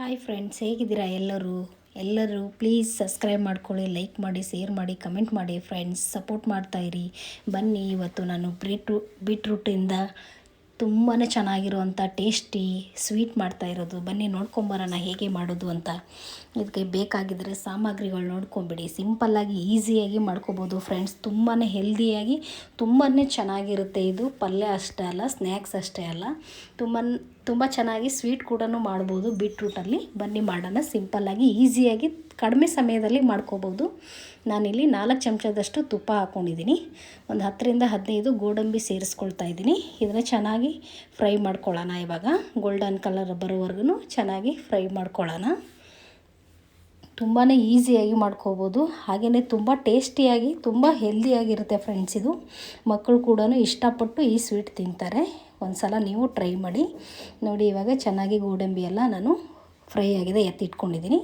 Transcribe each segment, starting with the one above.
Hi friends, ಹೇಗಿದ್ದೀರಾ ಎಲ್ಲರೂ? ಎಲ್ಲರೂ ಪ್ಲೀಸ್ ಸಬ್ಸ್ಕ್ರೈಬ್ ಮಾಡ್ಕೊಳ್ಳಿ, ಲೈಕ್ ಮಾಡಿ, ಶೇರ್ ಮಾಡಿ, ಕಮೆಂಟ್ ಮಾಡಿ ಫ್ರೆಂಡ್ಸ್, ಸಪೋರ್ಟ್ ಮಾಡ್ತಾಯಿರಿ ಬನ್ನಿ, ಇವತ್ತು ನಾನು ಬೀಟ್ರೂ, ಬೀಟ್ರೂಟಿಂದ ತುಂಬಾ ಚೆನ್ನಾಗಿರುವಂಥ ಟೇಸ್ಟಿ ಸ್ವೀಟ್ ಮಾಡ್ತಾ ಇರೋದು. ಬನ್ನಿ, ನೋಡ್ಕೊಂಬರೋಣ ಹೇಗೆ ಮಾಡೋದು ಅಂತ. ಇದಕ್ಕೆ ಬೇಕಾಗಿದ್ದರೆ ಸಾಮಗ್ರಿಗಳು ನೋಡ್ಕೊಂಬಿಡಿ. ಸಿಂಪಲ್ಲಾಗಿ ಈಸಿಯಾಗಿ ಮಾಡ್ಕೋಬೋದು ಫ್ರೆಂಡ್ಸ್. ತುಂಬಾ ಹೆಲ್ದಿಯಾಗಿ ತುಂಬಾ ಚೆನ್ನಾಗಿರುತ್ತೆ ಇದು. ಪಲ್ಯ ಅಷ್ಟೇ ಅಲ್ಲ, ಸ್ನ್ಯಾಕ್ಸ್ ಅಷ್ಟೇ ಅಲ್ಲ. ತುಂಬ ತುಂಬ ಚೆನ್ನಾಗಿ ಸ್ವೀಟ್ ಕೂಡ ಮಾಡ್ಬೋದು ಬೀಟ್ರೂಟಲ್ಲಿ ಬನ್ನಿ ಮಾಡೋಣ. ಸಿಂಪಲ್ಲಾಗಿ ಈಸಿಯಾಗಿ ಕಡಿಮೆ ಸಮಯದಲ್ಲಿ ಮಾಡ್ಕೋಬೋದು. ನಾನಿಲ್ಲಿ ನಾಲ್ಕು ಚಮಚದಷ್ಟು ತುಪ್ಪ ಹಾಕ್ಕೊಂಡಿದ್ದೀನಿ ಒಂದು ಹತ್ತರಿಂದ ಹದಿನೈದು ಗೋಡಂಬಿ ಸೇರಿಸ್ಕೊಳ್ತಾ ಇದ್ದೀನಿ. ಇದನ್ನು ಚೆನ್ನಾಗಿ ಫ್ರೈ ಮಾಡ್ಕೊಳ್ಳೋಣ ಇವಾಗ. ಗೋಲ್ಡನ್ ಕಲರ್ ಬರೋವರೆಗೂ ಚೆನ್ನಾಗಿ ಫ್ರೈ ಮಾಡ್ಕೊಳ್ಳೋಣ. ತುಂಬಾ ಈಸಿಯಾಗಿ ಮಾಡ್ಕೋಬೋದು. ಹಾಗೆಯೇ ತುಂಬ ಟೇಸ್ಟಿಯಾಗಿ ತುಂಬ ಹೆಲ್ದಿಯಾಗಿರುತ್ತೆ ಫ್ರೆಂಡ್ಸ್ ಇದು. ಮಕ್ಕಳು ಕೂಡ ಇಷ್ಟಪಟ್ಟು ಈ ಸ್ವೀಟ್ ತಿಂತಾರೆ. ಒಂದು ಸಲ ನೀವು ಟ್ರೈ ಮಾಡಿ. ನೋಡಿ, ಇವಾಗ ಚೆನ್ನಾಗಿ ಗೋಡಂಬಿ ಎಲ್ಲ ನಾನು ಫ್ರೈ ಆಗಿದೆ, ಎತ್ತಿಟ್ಕೊಂಡಿದ್ದೀನಿ.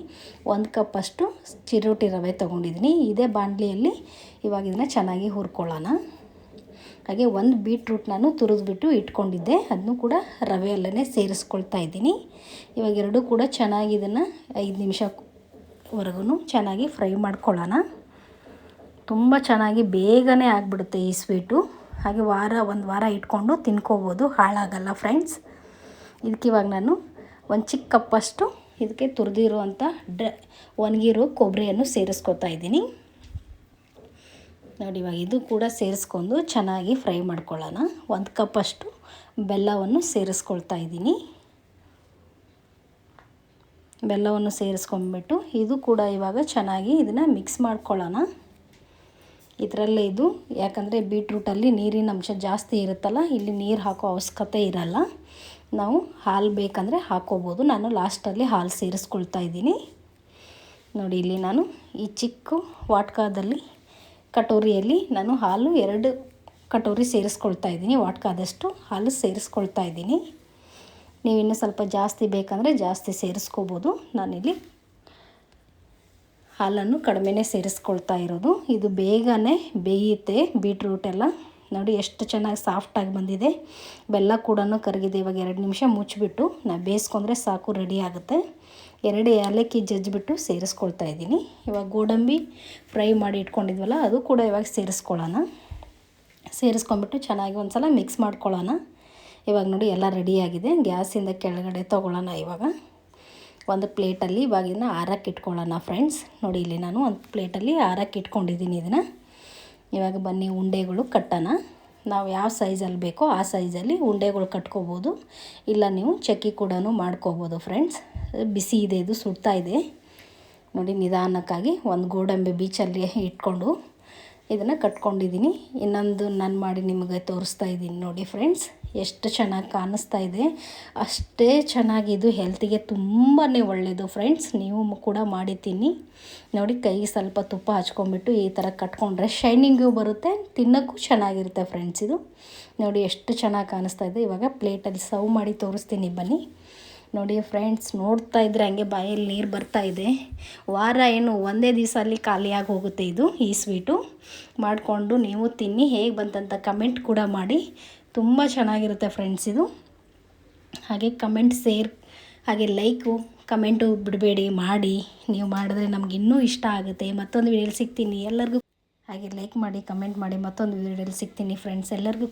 ಒಂದು ಕಪ್ಪಷ್ಟು ಚಿರೋಟಿ ರವೆ ತೊಗೊಂಡಿದ್ದೀನಿ. ಇದೇ ಬಾಣಲಿಯಲ್ಲಿ ಇವಾಗ ಇದನ್ನು ಚೆನ್ನಾಗಿ ಹುರ್ಕೊಳ್ಳೋಣ. ಹಾಗೆ ಒಂದು ಬೀಟ್ರೂಟ್ ನಾನು ತುರಿದ್ಬಿಟ್ಟು ಇಟ್ಕೊಂಡಿದ್ದೆ. ಅದನ್ನು ಕೂಡ ರವೆಯಲ್ಲೇ ಸೇರಿಸ್ಕೊಳ್ತಾ ಇದ್ದೀನಿ. ಇವಾಗ ಎರಡೂ ಕೂಡ ಚೆನ್ನಾಗಿ ಇದನ್ನು ಐದು ನಿಮಿಷವರೆಗೂ ಚೆನ್ನಾಗಿ ಫ್ರೈ ಮಾಡ್ಕೊಳ್ಳೋಣ. ತುಂಬ ಚೆನ್ನಾಗಿ ಬೇಗನೆ ಆಗಿಬಿಡುತ್ತೆ ಈ ಸ್ವೀಟು ಹಾಗೆ ವಾರ, ಒಂದು ವಾರ ಇಟ್ಕೊಂಡು ತಿನ್ಕೋಬೋದು. ಹಾಳಾಗಲ್ಲ ಫ್ರೆಂಡ್ಸ್ ಇದಕ್ಕೆ ಇವಾಗ ನಾನು ಒಂದು ಚಿಕ್ಕ ಕಪ್ಪಷ್ಟು ಇದಕ್ಕೆ ತುರಿದಿರುವಂಥ ಡ್ರ, ಒಣಗಿರೋ ಕೊಬ್ಬರಿಯನ್ನು ಸೇರಿಸ್ಕೊತಾ ಇದ್ದೀನಿ. ನೋಡಿ ಇವಾಗ ಇದು ಕೂಡ ಸೇರಿಸ್ಕೊಂಡು ಚೆನ್ನಾಗಿ ಫ್ರೈ ಮಾಡ್ಕೊಳ್ಳೋಣ. ಒಂದು ಕಪ್ಪಷ್ಟು ಬೆಲ್ಲವನ್ನು ಸೇರಿಸ್ಕೊಳ್ತಾ ಇದ್ದೀನಿ. ಬೆಲ್ಲವನ್ನು ಸೇರಿಸ್ಕೊಂಡ್ಬಿಟ್ಟು ಇದು ಕೂಡ ಇವಾಗ ಚೆನ್ನಾಗಿ ಇದನ್ನು ಮಿಕ್ಸ್ ಮಾಡ್ಕೊಳ್ಳೋಣ. ಇದರಲ್ಲೇ ಇದು. ಯಾಕಂದರೆ ಬೀಟ್ರೂಟಲ್ಲಿ ನೀರಿನ ಅಂಶ ಜಾಸ್ತಿ ಇರುತ್ತಲ್ಲ, ಇಲ್ಲಿ ನೀರು ಹಾಕೋ ಅವಶ್ಯಕತೆ ಇರಲ್ಲ. ನಾವು ಹಾಲು ಬೇಕಂದರೆ ಹಾಕೋಬೋದು. ನಾನು ಲಾಸ್ಟಲ್ಲಿ ಹಾಲು ಸೇರಿಸ್ಕೊಳ್ತಾ ಇದ್ದೀನಿ. ನೋಡಿ, ಇಲ್ಲಿ ನಾನು ಈ ಚಿಕ್ಕ ವಾಟ್ಕಾದಲ್ಲಿ ಕಟೋರಿಯಲ್ಲಿ ನಾನು ಹಾಲು ಎರಡು ಕಟೋರಿ ಸೇರಿಸ್ಕೊಳ್ತಾ ಇದ್ದೀನಿ. ವಾಟ್ಕಾದಷ್ಟು ಹಾಲು ಸೇರಿಸ್ಕೊಳ್ತಾ ಇದ್ದೀನಿ. ನೀವು ಇನ್ನೂ ಸ್ವಲ್ಪ ಜಾಸ್ತಿ ಬೇಕಂದರೆ ಜಾಸ್ತಿ ಸೇರಿಸ್ಕೋಬೋದು. ನಾನಿಲ್ಲಿ ಹಾಲನ್ನು ಕಡಿಮೆನೇ ಸೇರಿಸ್ಕೊಳ್ತಾ ಇರೋದು. ಇದು ಬೇಗನೆ ಬೇಯುತ್ತೆ, ಬೀಟ್ರೂಟ್ ಎಲ್ಲ. ನೋಡಿ ಎಷ್ಟು ಚೆನ್ನಾಗಿ ಸಾಫ್ಟಾಗಿ ಬಂದಿದೆ. ಬೆಲ್ಲ ಕೂಡ ಕರಗಿದೆ, ಇವಾಗ ಎರಡು ನಿಮಿಷ ಮುಚ್ಚಿಬಿಟ್ಟು ನಾ ಬೇಯಿಸ್ಕೊಂಡ್ರೆ ಸಾಕು, ರೆಡಿ ಆಗುತ್ತೆ. ಎರಡು ಏಲಕ್ಕಿ ಜಜ್ಜಿಬಿಟ್ಟು ಸೇರಿಸ್ಕೊಳ್ತಾ ಇದ್ದೀನಿ. ಇವಾಗ ಗೋಡಂಬಿ ಫ್ರೈ ಮಾಡಿ ಇಟ್ಕೊಂಡಿದ್ವಲ್ಲ, ಅದು ಕೂಡ ಇವಾಗ ಸೇರಿಸ್ಕೊಳ್ಳೋಣ. ಸೇರಿಸ್ಕೊಂಬಿಟ್ಟು ಚೆನ್ನಾಗಿ ಒಂದು ಸಲ ಮಿಕ್ಸ್ ಮಾಡ್ಕೊಳ್ಳೋಣ. ಇವಾಗ ನೋಡಿ ಎಲ್ಲ ರೆಡಿಯಾಗಿದೆ ಗ್ಯಾಸಿಂದ ಕೆಳಗಡೆ ತೊಗೊಳ್ಳೋಣ ಇವಾಗ. ಒಂದು ಪ್ಲೇಟಲ್ಲಿ ಇವಾಗ ಇದನ್ನ ಆರಕ್ಕೆ ಇಟ್ಕೊಳ್ಳೋಣ ಫ್ರೆಂಡ್ಸ್ ನೋಡಿ, ಇಲ್ಲಿ ನಾನು ಒಂದು ಪ್ಲೇಟಲ್ಲಿ ಆರಕ್ಕೆ ಇಟ್ಕೊಂಡಿದ್ದೀನಿ ಇದನ್ನು. ಇವಾಗ ಬನ್ನಿ, ಉಂಡೆಗಳು ಕಟ್ಟೋಣ. ನಾವು ಯಾವ ಸೈಜಲ್ಲಿ ಬೇಕೋ ಆ ಸೈಜಲ್ಲಿ ಉಂಡೆಗಳು ಕಟ್ಕೋಬೋದು. ಇಲ್ಲ, ನೀವು ಚಕ್ಕಿ ಕೂಡ ಮಾಡ್ಕೋಬೋದು ಫ್ರೆಂಡ್ಸ್ ಬಿಸಿ ಇದೆ, ಇದು ಸುಡ್ತಾ ಇದೆ. ನೋಡಿ, ನಿಧಾನಕ್ಕಾಗಿ ಒಂದು ಗೋಡಂಬಿ ಬೀಚಲ್ಲಿ ಇಟ್ಕೊಂಡು ಇದನ್ನು ಕಟ್ಕೊಂಡಿದ್ದೀನಿ. ಇನ್ನೊಂದು ನಾನು ಮಾಡಿ ನಿಮಗೆ ತೋರಿಸ್ತಾ ಇದ್ದೀನಿ ನೋಡಿ ಫ್ರೆಂಡ್ಸ್ ಎಷ್ಟು ಚೆನ್ನಾಗಿ ಕಾಣಿಸ್ತಾ ಇದೆ. ಅಷ್ಟೇ ಚೆನ್ನಾಗಿ ಇದು ಹೆಲ್ತಿಗೆ ತುಂಬಾ ಒಳ್ಳೆಯದು ಫ್ರೆಂಡ್ಸ್ ನೀವು ಕೂಡ ಮಾಡಿ ತಿನ್ನಿ ನೋಡಿ ಕೈಗೆ ಸ್ವಲ್ಪ ತುಪ್ಪ ಹಚ್ಕೊಂಡ್ಬಿಟ್ಟು ಈ ಥರ ಕಟ್ಕೊಂಡ್ರೆ ಶೈನಿಂಗು ಬರುತ್ತೆ. ತಿನ್ನೋಕ್ಕೂ ಚೆನ್ನಾಗಿರುತ್ತೆ ಫ್ರೆಂಡ್ಸ್ ಇದು. ನೋಡಿ ಎಷ್ಟು ಚೆನ್ನಾಗಿ ಕಾಣಿಸ್ತಾ ಇದೆ. ಇವಾಗ ಪ್ಲೇಟಲ್ಲಿ ಸರ್ವ್ ಮಾಡಿ ತೋರಿಸ್ತೀನಿ ಬನ್ನಿ. ನೋಡಿ ಫ್ರೆಂಡ್ಸ್ ನೋಡ್ತಾ ಇದ್ರೆ ಹಂಗೆ ಬಾಯಲ್ಲಿ ನೀರು ಬರ್ತಾ ಇದೆ. ವಾರ ಏನು ಒಂದೇ ದಿವಸ ಅಲ್ಲಿ ಖಾಲಿಯಾಗಿ ಹೋಗುತ್ತೆ ಇದು, ಈ ಸ್ವೀಟು ಮಾಡಿಕೊಂಡು ನೀವು ತಿನ್ನಿ, ಹೇಗೆ ಬಂತಂತ ಕಮೆಂಟ್ ಕೂಡ ಮಾಡಿ. ತುಂಬ ಚೆನ್ನಾಗಿರುತ್ತೆ ಫ್ರೆಂಡ್ಸ್ ಇದು. ಹಾಗೆ ಕಮೆಂಟ್ ಸೇರ್, ಹಾಗೆ ಲೈಕು ಕಮೆಂಟು ಬಿಡಬೇಡಿ, ಮಾಡಿ. ನೀವು ಮಾಡಿದ್ರೆ ನಮ್ಗೆ ಇನ್ನೂ ಇಷ್ಟ ಆಗುತ್ತೆ. ಮತ್ತೊಂದು ವೀಡಿಯೋಲಿ ಸಿಗ್ತೀನಿ. ಎಲ್ಲರಿಗೂ ಹಾಗೆ ಲೈಕ್ ಮಾಡಿ ಕಮೆಂಟ್ ಮಾಡಿ ಮತ್ತೊಂದು ವೀಡಿಯೋಲಿ ಸಿಗ್ತೀನಿ ಫ್ರೆಂಡ್ಸ್ ಎಲ್ಲರಿಗೂ